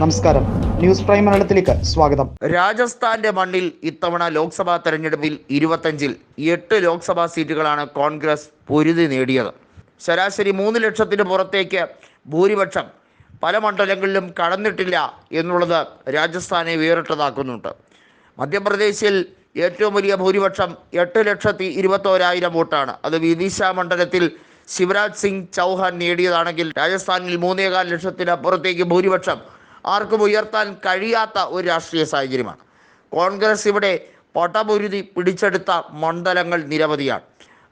നമസ്കാരം. News prime മലയാളത്തിലേക്ക് സ്വാഗതം. രാജസ്ഥാന്റെ മണ്ണിൽ ഇത്തവണ ലോക്സഭാ തെരഞ്ഞെടുപ്പിൽ ഇരുപത്തഞ്ചിൽ എട്ട് ലോക്സഭാ സീറ്റുകളാണ് കോൺഗ്രസ് പൊരുതി നേടിയത്. ശരാശരി മൂന്ന് ലക്ഷത്തിന് പുറത്തേക്ക് ഭൂരിപക്ഷം പല മണ്ഡലങ്ങളിലും കടന്നിട്ടില്ല എന്നുള്ളത് രാജസ്ഥാനെ വേറിട്ടതാക്കുന്നുണ്ട്. മധ്യപ്രദേശിൽ ഏറ്റവും വലിയ ഭൂരിപക്ഷം എട്ട് ലക്ഷത്തി ഇരുപത്തോരായിരം വോട്ടാണ്. അത് വിദിശ മണ്ഡലത്തിൽ ശിവരാജ് സിംഗ് ചൗഹാൻ നേടിയതാണെങ്കിൽ രാജസ്ഥാനിൽ മൂന്നേകാൽ ലക്ഷത്തിനപ്പുറത്തേക്ക് ഭൂരിപക്ഷം ആർക്കും ഉയർത്താൻ കഴിയാത്ത ഒരു രാഷ്ട്രീയ സാഹചര്യമാണ്. കോൺഗ്രസ് ഇവിടെ പടപൊരുതി പിടിച്ചെടുത്ത മണ്ഡലങ്ങൾ നിരവധിയാണ്.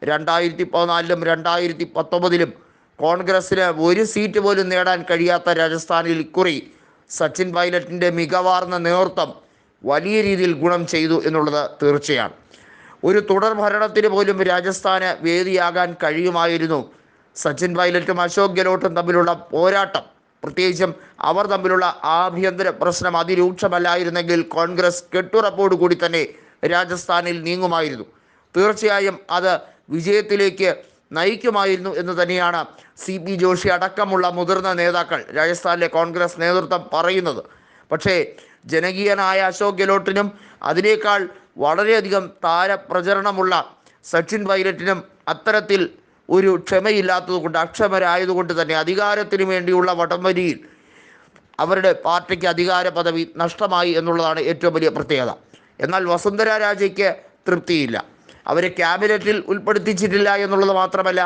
രണ്ടായിരത്തി പതിനാലിലും രണ്ടായിരത്തി പത്തൊമ്പതിലും കോൺഗ്രസ്സിന് ഒരു സീറ്റ് പോലും നേടാൻ കഴിയാത്ത രാജസ്ഥാനിൽ ഇക്കുറി സച്ചിൻ പൈലറ്റിന്റെ മികവാർന്ന നേതൃത്വം വലിയ രീതിയിൽ ഗുണം ചെയ്തു എന്നുള്ളത് തീർച്ചയാണ്. ഒരു തുടർ ഭരണത്തിന് പോലും രാജസ്ഥാന് വേദിയാകാൻ കഴിയുമായിരുന്നു സച്ചിൻ പൈലറ്റും അശോക് ഗെഹ്ലോട്ടും തമ്മിലുള്ള പോരാട്ടം. പ്രത്യേകിച്ചും അവർ തമ്മിലുള്ള ആഭ്യന്തര പ്രശ്നം അതിരൂക്ഷമല്ലായിരുന്നെങ്കിൽ കോൺഗ്രസ് കെട്ടുറപ്പോടു കൂടി തന്നെ രാജസ്ഥാനിൽ നീങ്ങുമായിരുന്നു. തീർച്ചയായും അത് വിജയത്തിലേക്ക് നയിക്കുമായിരുന്നു എന്ന് തന്നെയാണ് സി പി ജോഷി അടക്കമുള്ള മുതിർന്ന നേതാക്കൾ രാജസ്ഥാനിലെ കോൺഗ്രസ് നേതൃത്വം പറയുന്നത്. പക്ഷേ ജനകീയനായ അശോക് ഗെഹ്ലോട്ടിനും അതിനേക്കാൾ വളരെയധികം താരപ്രചരണമുള്ള സച്ചിൻ പൈലറ്റിനും അത്തരത്തിൽ ഒരു ക്ഷമയില്ലാത്തതുകൊണ്ട് അക്ഷമരായതുകൊണ്ട് തന്നെ അധികാരത്തിന് വേണ്ടിയുള്ള വടംവലിയിൽ അവരുടെ പാർട്ടിക്ക് അധികാര പദവി നഷ്ടമായി എന്നുള്ളതാണ് ഏറ്റവും വലിയ പ്രത്യേകത. എന്നാൽ വസുന്ധര രാജയ്ക്ക് തൃപ്തിയില്ല. അവരെ ക്യാബിനറ്റിൽ ഉൾപ്പെടുത്തിച്ചിട്ടില്ല എന്നുള്ളത് മാത്രമല്ല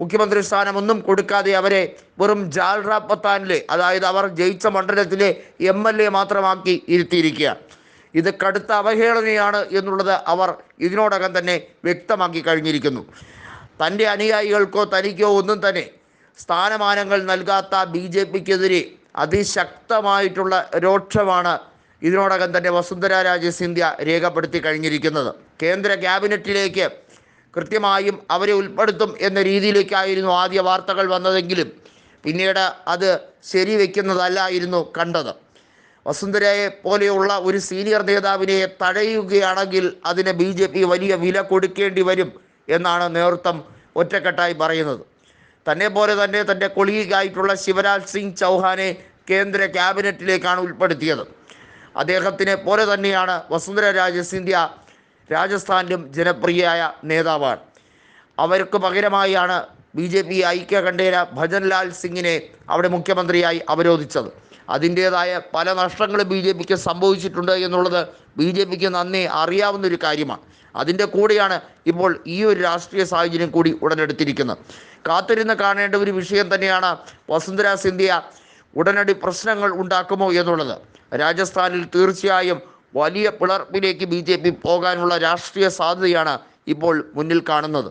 മുഖ്യമന്ത്രി സ്ഥാനമൊന്നും കൊടുക്കാതെ അവരെ വെറും ജാൽറ പത്താനിലെ അതായത് അവർ ജയിച്ച മണ്ഡലത്തിലെ എം എൽ എ മാത്രമാക്കി ഇരുത്തിയിരിക്കുക. ഇത് കടുത്ത അവഹേളനയാണ് എന്നുള്ളത് അവർ ഇതിനോടകം തന്നെ വ്യക്തമാക്കി കഴിഞ്ഞിരിക്കുന്നു. തന്റെ അനുയായികൾക്കോ തനിക്കോ ഒന്നും തന്നെ സ്ഥാനമാനങ്ങൾ നൽകാത്ത ബി ജെ പിക്കെതിരെ അതിശക്തമായിട്ടുള്ള രോക്ഷമാണ് ഇതിനോടകം തന്നെ വസുന്ധര രാജെ സിന്ധ്യ രേഖപ്പെടുത്തി കഴിഞ്ഞിരിക്കുന്നത്. കേന്ദ്ര ക്യാബിനറ്റിലേക്ക് കൃത്യമായും അവരെ ഉൾപ്പെടുത്തും എന്ന രീതിയിലേക്കായിരുന്നു ആദ്യ വാർത്തകൾ വന്നതെങ്കിലും പിന്നീട് അത് ശരിവെക്കുന്നതല്ലായിരുന്നു കണ്ടത്. വസുന്ധരയെ പോലെയുള്ള ഒരു സീനിയർ നേതാവിനെ തഴയുകയാണെങ്കിൽ അതിന് ബി വലിയ വില കൊടുക്കേണ്ടി വരും എന്നാണ് നേതൃത്വം ഒറ്റക്കെട്ടായി പറയുന്നത്. തന്നെ പോലെ തന്നെ തന്റെ കൊളീഗായിട്ടുള്ള ശിവരാജ് സിംഗ് ചൗഹാനെ കേന്ദ്ര ക്യാബിനറ്റിലേക്കാണ് ഉൾപ്പെടുത്തിയത്. അദ്ദേഹത്തിനെ പോലെ തന്നെയാണ് വസുന്ധര രാജ സിന്ധ്യ രാജസ്ഥാനിലും ജനപ്രിയയായ നേതാവാണ്. അവർക്ക് പകരമായാണ് ബി ജെ പി ഐക്യകണ്ഠേന ഭജൻലാൽ സിംഗിനെ അവിടെ മുഖ്യമന്ത്രിയായി അവരോധിച്ചത്. അതിന്റേതായ പല നഷ്ടങ്ങളും ബി ജെ പിക്ക് സംഭവിച്ചിട്ടുണ്ട് എന്നുള്ളത് ബി ജെ പിക്ക് നന്നേ അറിയാവുന്ന ഒരു കാര്യമാണ്. അതിന്റെ കൂടെയാണ് ഇപ്പോൾ ഈ ഒരു രാഷ്ട്രീയ സാഹചര്യം കൂടി ഉടലെടുത്തിരിക്കുന്നത്. കാത്തിരുന്ന് കാണേണ്ട ഒരു വിഷയം തന്നെയാണ് വസുന്ധര സിന്ധ്യ ഉടനടി പ്രശ്നങ്ങൾ ഉണ്ടാക്കുമോ എന്നുള്ളത്. രാജസ്ഥാനിൽ തീർച്ചയായും വലിയ പിളർപ്പിലേക്ക് ബി പോകാനുള്ള രാഷ്ട്രീയ സാധ്യതയാണ് ഇപ്പോൾ മുന്നിൽ കാണുന്നത്.